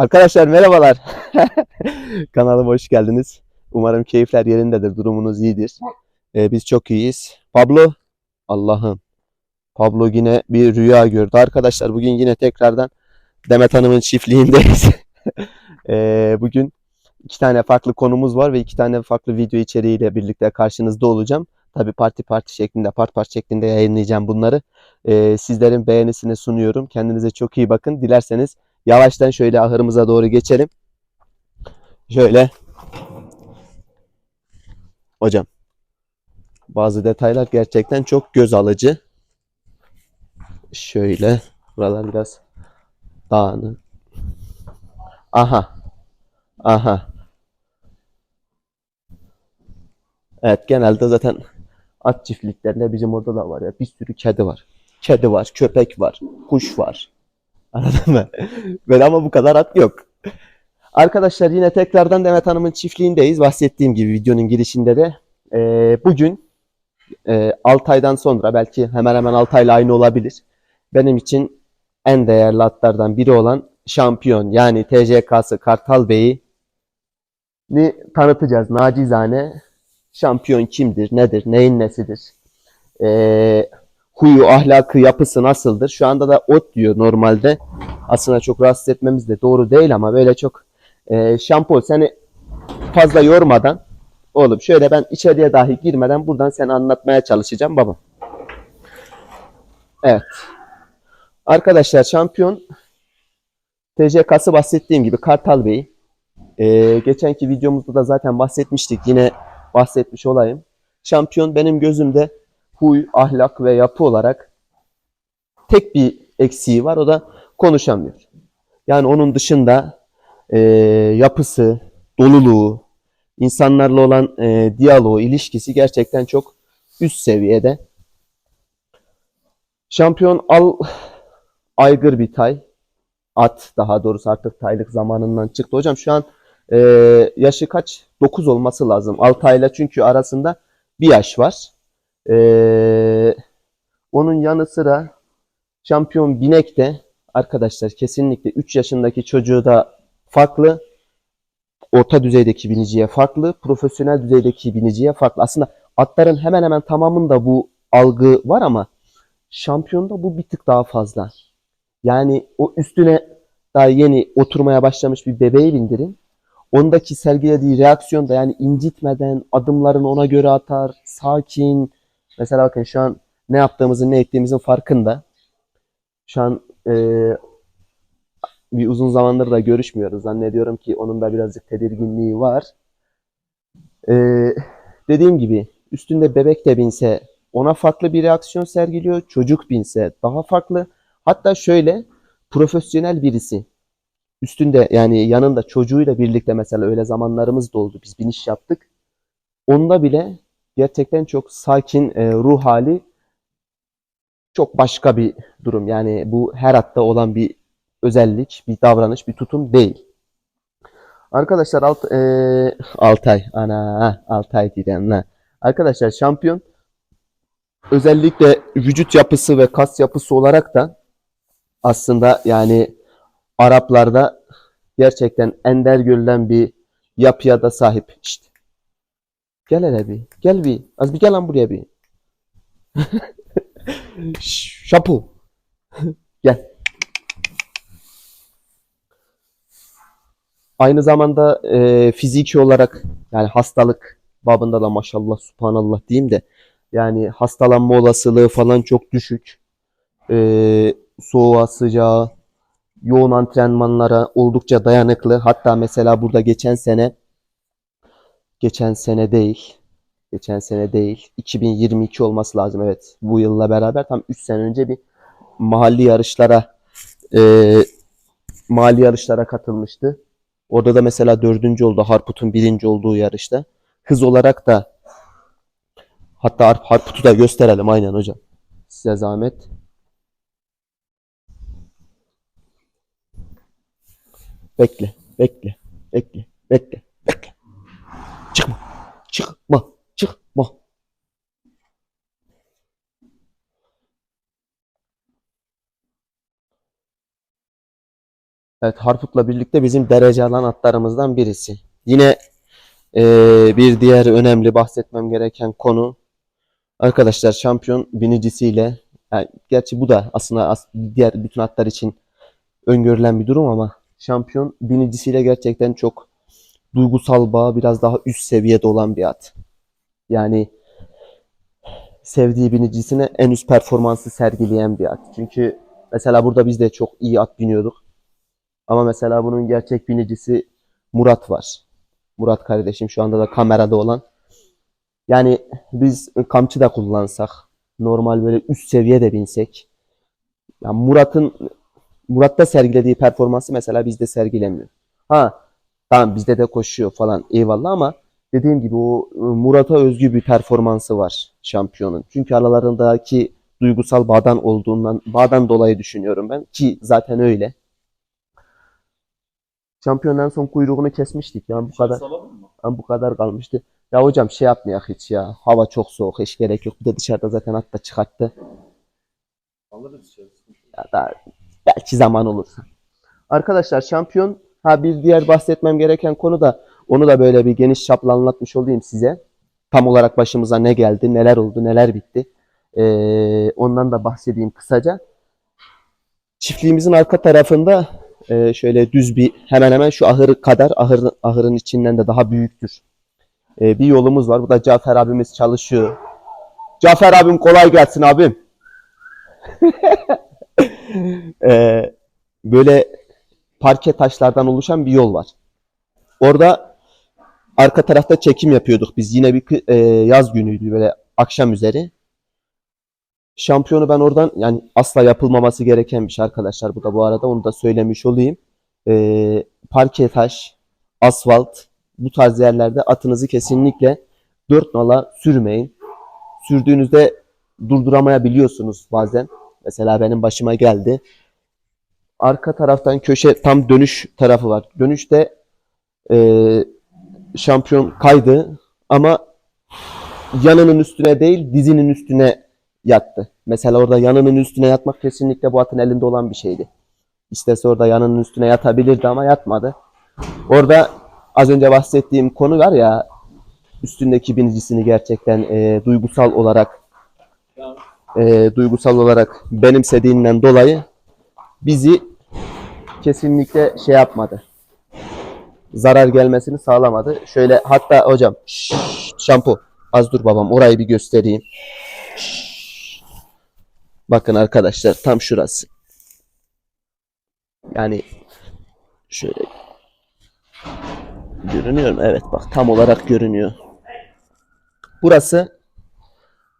Arkadaşlar merhabalar. Kanalıma hoş geldiniz. Umarım keyifler yerindedir, durumunuz iyidir. Ee, biz çok iyiyiz. Pablo, Allah'ım. Pablo yine bir rüya gördü. Arkadaşlar bugün yine tekrardan Demet Hanım'ın çiftliğindeyiz. Ee, bugün iki tane farklı konumuz var ve iki tane farklı video içeriğiyle birlikte karşınızda olacağım. Tabii parti parti şeklinde, part part şeklinde yayınlayacağım bunları. Ee, sizlerin beğenisini sunuyorum. Kendinize çok iyi bakın. Dilerseniz Yavaştan şöyle ahırımıza doğru geçelim. Şöyle. Hocam. Bazı detaylar gerçekten çok göz alıcı. Şöyle. Buralar biraz dağınık. Aha. Aha. Evet genelde zaten at çiftliklerinde bizim orada da var ya bir sürü kedi var. Kedi var, köpek var, kuş var. Anladın mı? Böyle ama bu kadar at yok. Arkadaşlar yine tekrardan Demet Hanım'ın çiftliğindeyiz. Bahsettiğim gibi videonun girişinde de. Ee, bugün e, 6 aydan sonra belki hemen hemen 6 ayla aynı olabilir. Benim için en değerli atlardan biri olan şampiyon yani TCK'sı Kartal Bey'i ni tanıtacağız nacizane. Şampiyon kimdir, nedir, neyin nesidir? Ee, huyu, ahlakı, yapısı nasıldır? Şu anda da ot diyor normalde. Aslında çok rahatsız etmemiz de doğru değil ama böyle çok e, şampol seni fazla yormadan oğlum şöyle ben içeriye dahi girmeden buradan seni anlatmaya çalışacağım baba. Evet. Arkadaşlar şampiyon TCK'sı bahsettiğim gibi Kartal Bey. E, geçenki videomuzda da zaten bahsetmiştik. Yine bahsetmiş olayım. Şampiyon benim gözümde huy, ahlak ve yapı olarak tek bir eksiği var. O da konuşamıyor. Yani onun dışında e, yapısı, doluluğu, insanlarla olan e, diyaloğu, ilişkisi gerçekten çok üst seviyede. Şampiyon al aygır bir tay. At daha doğrusu artık taylık zamanından çıktı. Hocam şu an e, yaşı kaç? 9 olması lazım. Altayla çünkü arasında bir yaş var. Ee, onun yanı sıra şampiyon binek de arkadaşlar kesinlikle 3 yaşındaki çocuğu da farklı. Orta düzeydeki biniciye farklı. Profesyonel düzeydeki biniciye farklı. Aslında atların hemen hemen tamamında bu algı var ama şampiyonda bu bir tık daha fazla. Yani o üstüne daha yeni oturmaya başlamış bir bebeği bindirin. Ondaki sergilediği reaksiyon da yani incitmeden adımlarını ona göre atar, sakin, Mesela bakın şu an ne yaptığımızın, ne ettiğimizin farkında. Şu an e, bir uzun zamandır da görüşmüyoruz. Zannediyorum ki onun da birazcık tedirginliği var. E, dediğim gibi üstünde bebek de binse ona farklı bir reaksiyon sergiliyor. Çocuk binse daha farklı. Hatta şöyle profesyonel birisi üstünde yani yanında çocuğuyla birlikte mesela öyle zamanlarımız da oldu. Biz biniş yaptık. Onda bile gerçekten çok sakin e, ruh hali çok başka bir durum. Yani bu her hatta olan bir özellik, bir davranış, bir tutum değil. Arkadaşlar alt, e, Altay, ana Altay diyeceğim. Arkadaşlar şampiyon özellikle vücut yapısı ve kas yapısı olarak da aslında yani Araplarda gerçekten ender görülen bir yapıya da sahip. İşte Gel hele bir. Gel bir. Az bir gel lan buraya bir. Şapu. gel. Aynı zamanda e, fiziki olarak yani hastalık babında da maşallah subhanallah diyeyim de yani hastalanma olasılığı falan çok düşük. E, soğuğa sıcağa yoğun antrenmanlara oldukça dayanıklı. Hatta mesela burada geçen sene geçen sene değil. Geçen sene değil. 2022 olması lazım evet. Bu yılla beraber tam 3 sene önce bir mahalli yarışlara e, mahalli yarışlara katılmıştı. Orada da mesela dördüncü oldu. Harput'un birinci olduğu yarışta. Hız olarak da hatta Harp, Harput'u da gösterelim aynen hocam. Size zahmet. Bekle, bekle, bekle, bekle, Evet Harput'la birlikte bizim derece alan atlarımızdan birisi. Yine e, bir diğer önemli bahsetmem gereken konu arkadaşlar şampiyon binicisiyle yani gerçi bu da aslında as- diğer bütün atlar için öngörülen bir durum ama şampiyon binicisiyle gerçekten çok duygusal bağ biraz daha üst seviyede olan bir at. Yani sevdiği binicisine en üst performansı sergileyen bir at. Çünkü mesela burada biz de çok iyi at biniyorduk. Ama mesela bunun gerçek binicisi Murat var. Murat kardeşim şu anda da kamerada olan. Yani biz kamçı da kullansak, normal böyle üst seviye de binsek. Ya Murat'ın Murat'ta sergilediği performansı mesela bizde sergilemiyor. Ha tamam bizde de koşuyor falan eyvallah ama dediğim gibi o e, Murat'a özgü bir performansı var şampiyonun. Çünkü aralarındaki duygusal bağdan olduğundan bağdan dolayı düşünüyorum ben ki zaten öyle. Şampiyondan son kuyruğunu kesmiştik ya bu kadar Salalım mı? ama bu kadar kalmıştı. Ya hocam şey yapmayak hiç ya. Hava çok soğuk hiç gerek yok. Bir de dışarıda zaten at da çıkarttı. Alırız içeri. Ya da belki zaman olursa. Arkadaşlar şampiyon ha bir diğer bahsetmem gereken konu da onu da böyle bir geniş çaplı anlatmış olayım size. Tam olarak başımıza ne geldi, neler oldu, neler bitti. Ee, ondan da bahsedeyim kısaca. Çiftliğimizin arka tarafında e, şöyle düz bir hemen hemen şu ahır kadar ahır, ahırın içinden de daha büyüktür. E, bir yolumuz var. Bu da Cafer abimiz çalışıyor. Cafer abim kolay gelsin abim. Ee, böyle parke taşlardan oluşan bir yol var. Orada arka tarafta çekim yapıyorduk biz. Yine bir e, yaz günüydü böyle akşam üzeri. Şampiyonu ben oradan yani asla yapılmaması gereken bir şey arkadaşlar. Bu da bu arada onu da söylemiş olayım. Ee, parke taş, asfalt bu tarz yerlerde atınızı kesinlikle dört nala sürmeyin. Sürdüğünüzde durduramayabiliyorsunuz bazen. Mesela benim başıma geldi. Arka taraftan köşe tam dönüş tarafı var. Dönüşte eee, şampiyon kaydı ama yanının üstüne değil dizinin üstüne yattı. Mesela orada yanının üstüne yatmak kesinlikle bu atın elinde olan bir şeydi. İstese orada yanının üstüne yatabilirdi ama yatmadı. Orada az önce bahsettiğim konu var ya üstündeki binicisini gerçekten eee, duygusal olarak e, duygusal olarak benimsediğinden dolayı bizi kesinlikle şey yapmadı. Zarar gelmesini sağlamadı. Şöyle hatta hocam şşş, şampu az dur babam orayı bir göstereyim. Şşş. Bakın arkadaşlar tam şurası. Yani şöyle görünüyor mu? Evet bak tam olarak görünüyor. Burası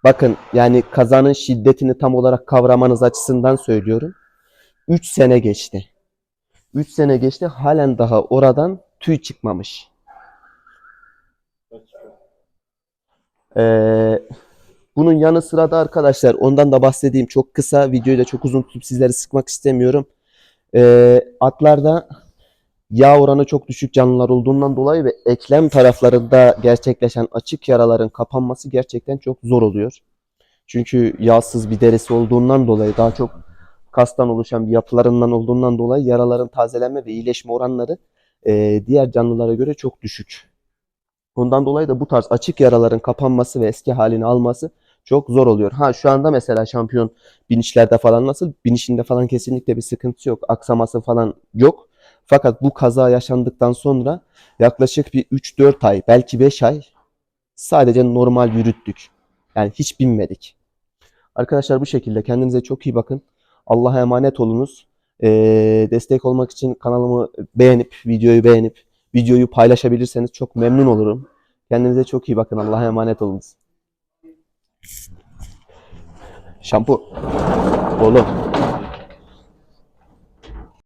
Bakın yani kazanın şiddetini tam olarak kavramanız açısından söylüyorum. 3 sene geçti. 3 sene geçti halen daha oradan tüy çıkmamış. Kaç? Bunun yanı sıra da arkadaşlar ondan da bahsedeyim çok kısa videoyu da çok uzun tutup sizleri sıkmak istemiyorum. Ee, atlarda yağ oranı çok düşük canlılar olduğundan dolayı ve eklem taraflarında gerçekleşen açık yaraların kapanması gerçekten çok zor oluyor. Çünkü yağsız bir derisi olduğundan dolayı daha çok kastan oluşan bir yapılarından olduğundan dolayı yaraların tazelenme ve iyileşme oranları e, diğer canlılara göre çok düşük. Bundan dolayı da bu tarz açık yaraların kapanması ve eski halini alması çok zor oluyor. Ha şu anda mesela şampiyon binişlerde falan nasıl? Binişinde falan kesinlikle bir sıkıntı yok. Aksaması falan yok. Fakat bu kaza yaşandıktan sonra yaklaşık bir 3-4 ay belki 5 ay sadece normal yürüttük. Yani hiç binmedik. Arkadaşlar bu şekilde kendinize çok iyi bakın. Allah'a emanet olunuz. Ee, destek olmak için kanalımı beğenip, videoyu beğenip, videoyu paylaşabilirseniz çok memnun olurum. Kendinize çok iyi bakın. Allah'a emanet olunuz. Şampu. Oğlum.